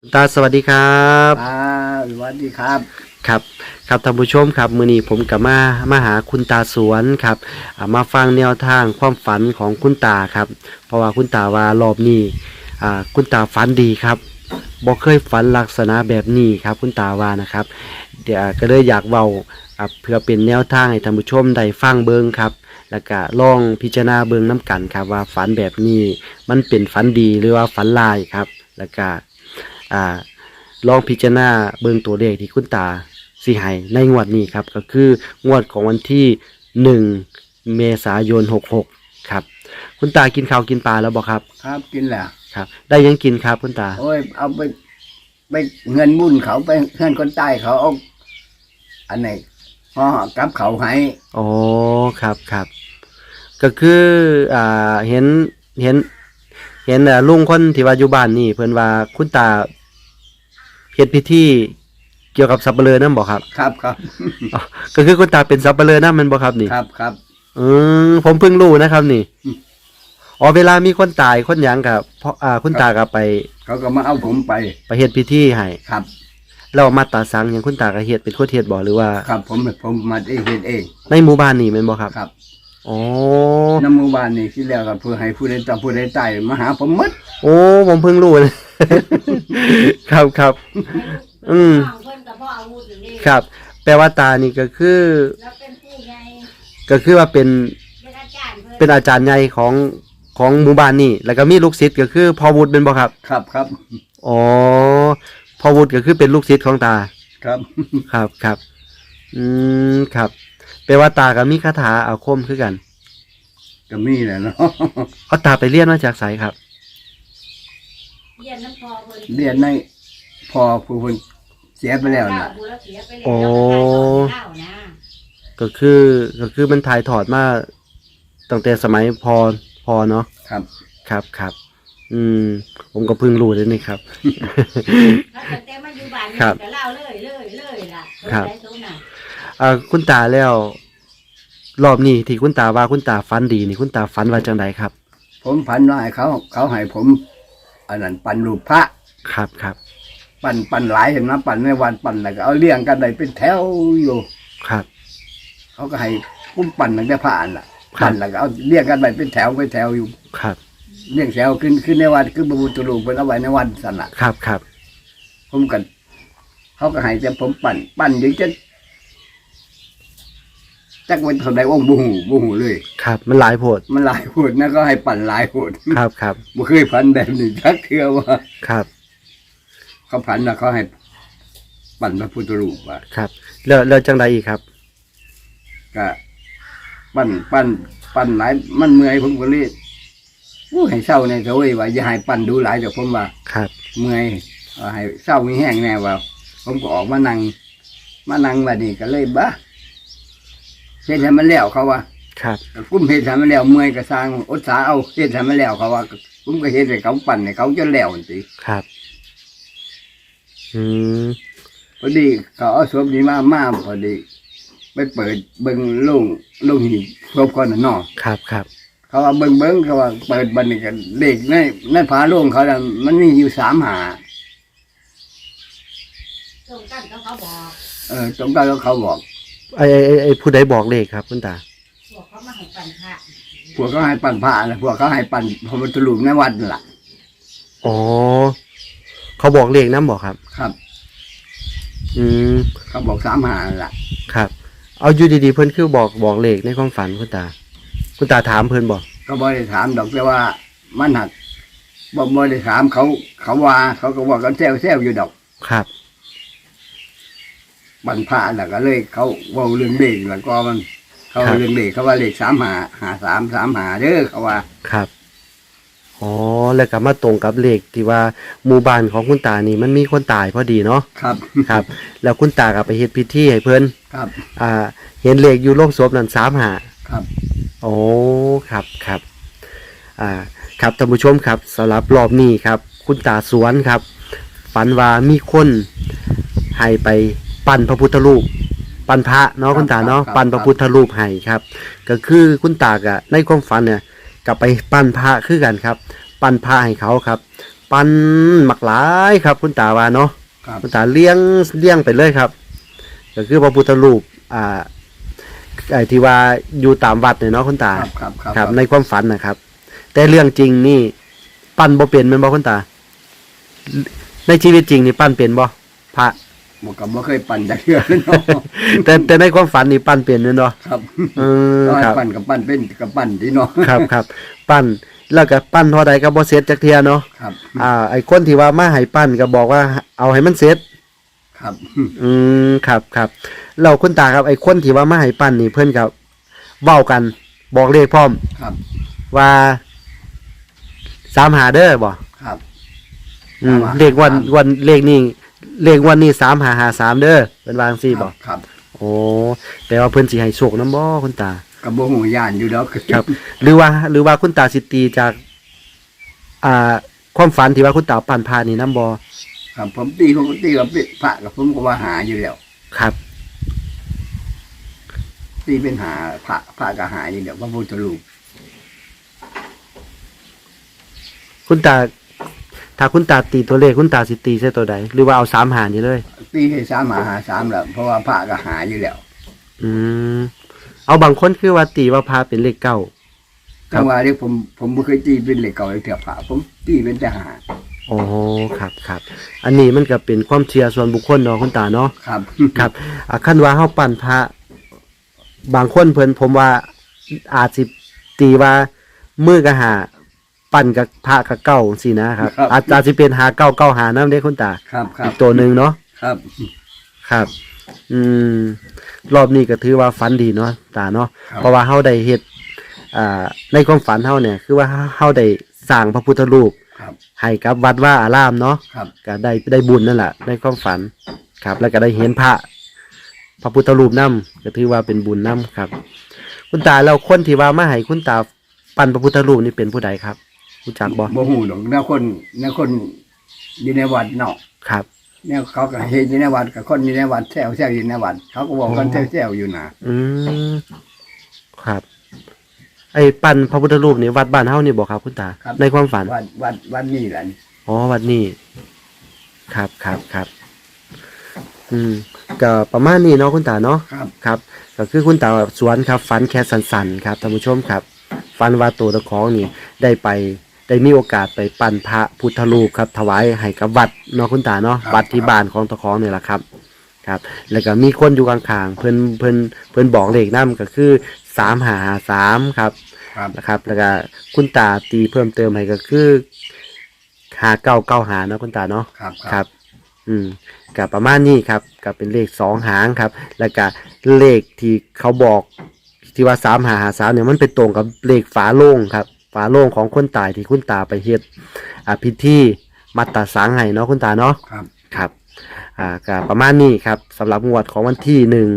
คุณตาสวัสดีครับอ่าสวัสดีครับ ครับครับท่านผู้ชมครับมื้อนี้ผมกับมามาหาคุณตาสวนครับอ่ามาฟังแนวทางความฝันของคุณตาครับ เพราะว่าคุณตาว่ารอบนี้อ่าคุณตาฝันดีครับบ่เคยฝันลักษณะแบบนี้ครับ คุณตาว่านะครับ เดี๋ยวก็เลยอยากเว้าอ่าเพื่อเป็นแนวทางให้ท่านผู้ชมได้ฟังเบิ่งครับ แล้วก็ลองพิจารณาเบิ่งน้ำกันครับว่าฝันแบบนี้ มันเป็นฝันดีหรือว่าฝันลายครับ แล้วก็ อ่าลองพิจารณาเบิ่งตัวเลขที่คุณตาสิให้ในงวดนี้ครับ ก็คืองวดของวันที่ 1 เมษายน 66 ครับ คุณตากินข้าวกินปลาแล้วบอกครับ ครับกินแหละครับ ได้ยังกินครับคุณตา โอ้ย เอาไปไปเงินบุญเขาไปเงินคนใต้เขาเอาอันไหนห่อกับเขาให้อ๋อครับครับ ก็คืออ่าเห็นเห็น เห็นอ่าลุงคนที่ว่าอยู่บ้านนี่เพิ่นว่าคุณตา เฮ็ดพิธีเกี่ยวกับสับเปลือนั่นบอกครับ ครับครับอ๋อก็คือคุณตาเป็นสับเปลือนั่นมันบอกครับนี่ครับครับอืมผมเพิ่งรู้นะครับ นี่อืมอ๋อเวลามีคนตายคนหยังกับเพราะอ่าคุณตาก็ไป เขาก็มาเอาผมไปไปเฮ็ดพิธีให้ครับ เรามาตราสังหยังคุณตาก็เฮ็ดเป็นคนเฮ็ดบ่หรือว่า ครับ ผมผมมาเองเฮ็ดเอง ในหมู่บ้านนี่แม่นบ่ครับ ครับ อ๋อน้ำหมู่บ้านนี่ที่แล้วกับเพื่อให้ผู้ใดต่อผู้ใดใต้มาหาผมหมดโอ้ผมเพิ่งรู้เลยครับครับ อืม เพิ่นกับพ่ออาวุธอยู่นี่ครับ แปลว่าตานี่ก็คือ แล้วเป็นผู้ใหญ่ก็คือว่าเป็นเป็นอาจารย์เพิ่นเป็นอาจารย์ใหญ่ของของหมู่บ้านนี่แล้วก็มีลูกศิษย์ก็คือพ่อวุฒิเป็นบ่ครับครับครับอ๋อพ่อวุฒิก็คือเป็นลูกศิษย์ของตา ครับ ครับครับ อืม ครับ แปลว่าตากับมีคาถาอาคมคือกัน ก็มีแหละเนาะเอาตาไปเรียนมาจากไสครับ เรียนน้ำพอเพิ่นเรียนในพอผู้คนเสียไปแล้วเล่าน่ะผู้ละเสียไปแล้วโอ้เล่านะก็คือก็คือมันถ่ายถอดมาตั้งแต่สมัยพอพอเนาะครับ ครับครับ อืม ผมก็เพิ่งรู้เลยนี่ครับ แล้วตั้งแต่มาอยู่บ้านนี่ครับก็เล่าเลยเลยเลยล่ะครับ สงสัยสงน่ะ อ่าคุณตาแล้ว รอบนี้ที่คุณตาว่าคุณตาฝันดีนี่คุณตาฝันว่าจังไดครับ ผมฝันว่าให้เขา เขาให้ผม อันนั้นปั่นรูปพระ ครับครับปั่นปั่นหลายเห็นไหมปั่นในวันปั่นแล้วก็เอาเลี้ยงกันได้เป็นแถวอยู่ ครับ เขาก็ให้ปุ้มปั่นตั้งแต่ผ่านล่ะครับ ปั่นแล้วก็เอาเลี้ยงกันไปเป็นแถวเป็นแถวอยู่ครับเลี้ยงแถวขึ้นขึ้นในวันขึ้นบรรจุลูกเป็นเอาไว้ในวันสันน่ะครับครับผมกันเขาก็ให้แต่ผมปั่นปั่นอยังจะ จักวันเท่าใดว่องบูหูบูหูเลย ครับ มันหลายโพดมันหลายโหดนะก็ให้ปั่นหลายโหดครับครับบ่เคยพันแบบนี้จักเทื่อว่า ครับเขาพันนะเขาให้ปั่นพระพุทธรูปว่าครับแล้วแล้วจังไดอีกครับ ก็ปั้นปั้นปั้นหลายมันเมื่อยผมก็เลยอู้ให้เศร้าในเถอะเว้ยว่าอย่าให้ปั้นดูหลายเดี๋ยวผมว่า ครับ เมื่อยเอาให้เศร้ามีแห้งแน่ว่า ผมก็ออกมานั่งมานั่งว่านี่ก็เลยบ้า เฮ็ดให้มันแล้วเขาว่าครับก็กุ้มเฮ็ดให้มันแล้วเมื่อยก็สร้างอดสาเอาเฮ็ดให้มันแล้วเขาว่าผมก็เฮ็ดให้เขาปั้นให้เขาจนแล้วสิครับ อืมพอดีเขาเอาศพนี้มามาพอดีไปเปิดเบิ่งโลงโลงหีบศพก่อนน่ะเนาะครับครับ เขาว่าเบิ่งเบิ่งเขาว่าเปิดบันนี่กันเด็กในในผาโล่งเขาน่ะมันมีอยู่สามหาตรงกันก็เขาบอก เออตรงกันแล้วเขาบอก ไอ้ไอ้ไอ้ไอ้ผู้ใดบอกเลขครับคุณตาบอกเขามาให้ปั่นพระพวกเขาให้ปั่นผ้านะพวกเขาให้ปั่นพระบรรลุในวัดนั่นล่ะ อ๋อ เขาบอกเลขน้ำบอกครับ ครับ อืม เขาบอกสามหานั่นล่ะ ครับ เอาอยู่ดีๆเพิ่นคือบอกบอกเลขในความฝันคุณตา คุณตาถามเพิ่นบอก ก็บ่ได้ถามดอกแต่ว่ามันหักบ่บ่ได้ถามเขาเขาว่า เขาก็บอกกันแซวแซวอยู่ดอก ครับ ปั่นผ้าแล้วก็เลย เขาเว่าเรื่องเลขแล้วก็มัน เขาเรื่องเลขเขาว่าเลขสามหาหาสามสามหาเด้อเขาว่า ครับ อ๋อ แล้วก็มาตรงกับเลขที่ว่าหมู่บ้านของคุณตานี่มันมีคนตายพอดีเนาะ ครับ ครับ แล้วคุณตาก็ไปเฮ็ดพิธีให้เพิ่นครับ อ่า เห็นเลขอยู่โลงศพนั่นสามหาครับ โอ้ ครับครับ อ่า ครับท่านผู้ชมครับสำหรับรอบนี้ครับ คุณตาสวนครับ ฝันว่ามีคนให้ไป ปั้นพระพุทธรูป ปั้นพระเนาะคุณตาเนาะปั้นพระพุทธรูปให้ครับ ก็คือคุณตากะในความฝันเนี่ยกลับไปปั้นพระคือกันครับ ปั้นพระให้เขาครับ ปันหมักหลายครับ คุณตาว่าเนาะครับคุณตาเลี้ยงเลี้ยงไปเลยครับ ก็คือพระพุทธรูปอ่าไอ้ที่ว่าอยู่ตามวัดเนี่ยเนาะคุณตาครับครับครับครับในความฝันนะครับ แต่เรื่องจริงนี่ ปั้นบ่เป็นแมันบ่คุณตา ในชีวิตจริงนี่ปั้นเป็นบ่พระ บอกกับว่าเคยปั่นจากเรือเนาะแต่แต่ในความฝันนี่ปั้นเป็นแม่นบ่ครับเออก็ให้ครับปั่นกับปั่นเป็นกับปั่นที่เนาะครับครับ ปั้นแล้วก็ปั้นเท่าใดก็บ่เสร็จจักเที่ยเนาะครับ อ่า ไอ้คนที่ว่ามาให้ปั้นก็บอกว่าเอาให้มันเสร็จ ครับ อืมครับครับเราคุณตาครับไอ้คนที่ว่ามาให้ปั้นนี่เพื่อนกับเว้ากัน บอกเลขพร้อมครับ ว่าสามหาเด้อบ่ครับอืมสามหาเลขวันสามวันเลขนี่ เลขวันนี้สามหาหาสามเด้อเป็นวาจังซี่บ่ครับโอ้แต่ว่าเพิ่นสิให้โชคนํบ่คุณตากับโบหูยานอยู่แล้วครับ หรือว่าหรือว่าคุณตาสิตีจาก อ่า ความฝันที่ว่าคุณตาปั่นพานี่นํบ่ครับ ผมตีผมก็ตีกับพระกับผมก็ว่าหาอยู่แล้วครับ ตีเป็นหาพระพระก็หาอยู่แล้วพระพุทธรูปคุณตา ถ้าคุณตาตีตัวเลขคุณตาสิตีใส่ตัวใด หรือว่าเอาสามหานี่เลย ตีให้สามหาหาสามแล้วเพราะว่าพระก็หาอยู่แล้วอืมเอาบางคนคือว่าตีว่าพาเป็นเลขเก้าครัจับงหวะนี้ผมผมไม่เคยตีเป็นเหล็กเก่าเลยเถื่อพระผมตีเป็นแต่หาโอ้ครับครับอันนี้มันก็เป็นความเชื่อส่วนบุคคลเนาะคุณตาเนาะครับ ครับอะขั้นว่าเฮาปั่นพระ บางคนเพิ่นผมว่าอาจสิตีว่ามือกับหา ปั่นกับพระกับเก้าสินะครับอาจอาจสิเป็นหาเก้าเก้าหานํเด้คุณตาครับครัอีบกตัวหนึ่งเนาะครับ ครับ อืม รอบนี้ก็ถือว่าฝันดีเนาะตาเนาะครับ เพราะว่าเฮาได้เฮ็ดอ่าในความฝันเฮาเนี่ย คือว่าเฮาได้สร้างพระพุทธรูปครับให้กับวัดว่าอารามเนาะ ครับก็ได้ได้บุญนั่นแหละในความฝันครับ แล้วก็ได้เห็นพระ พระพุทธรูปนำก็ถือว่าเป็นบุญนำครับ คุณตาแล้วคนที่ว่ามาให้คุณตา ปั้นพระพุทธรูปนี่เป็นผู้ใดครับ รู้จักบ่บ่หูหรอกเนี่ยคนเนี่ยคนอยู่ในวัดเนาะครับเนี่ยเขาก็เห็นอยู่ในวัดกับคนอยู่ในวัดแซวแซวอยู่ในวัด เขาก็บอกกันแซวแซวอยู่นะอืมครับ ไอ้ปั้นพระพุทธรูปนี่วัดบ้านเฮานี่บ่ครับคุณตาในความฝัน วัดวัดวัดนี่แหละอ๋อวัดนี้ ครับครับครับ อืมก็ประมาณนี้เนาะคุณตาเนาะ ครับ ครับ ก็คือคุณตาสวนครับ ฝันแค่สันๆครับท่านผู้ชมครับ ฝันว่าตัวตะของนี่ได้ไป ได้มีโอกาสไปปั้นพระพุทธรูปครับ ถวายให้กับวัดเนาะคุณตาเนาะวัดที่บ้านของตะของนี่แหละครับครับ แล้วก็มีคนอยู่ข้างๆเพิ่นเพิ่นเพิ่นบอกเลขนํก็คือสามหาสามครับครับนะครับ แล้วก็คุณตาตีเพิ่มเติมให้ก็คือหาเก้าเก้าหาเนาะคุณตาเนาะครับครับอืมกับประมาณนี้ครับกับเป็นเลขสองหางครับ แล้วก็เลขที่เขาบอกที่ว่าสามหาหาสามเนี่ยมันเป็นตรงกับเลขฝาโล่งครับ ฝาโล่งของคนตายที่คุณตาไปเฮ็ดอ่าพิธีมัตตาสังไห้เนาะคุณตาเนาะครับ ครับอ่าก็ประมาณนี้ครับสำหรับงวดของวันที่หนึ่ง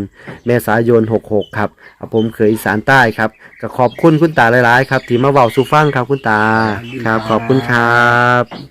เมษายน 66 ครับอ่าผมเคยอีสานใต้ครับก็ขอบคุณคุณตาหลาย ๆ ครับ ที่มาเว้าสู่ฟังครับคุณตาครับขอบคุณครับ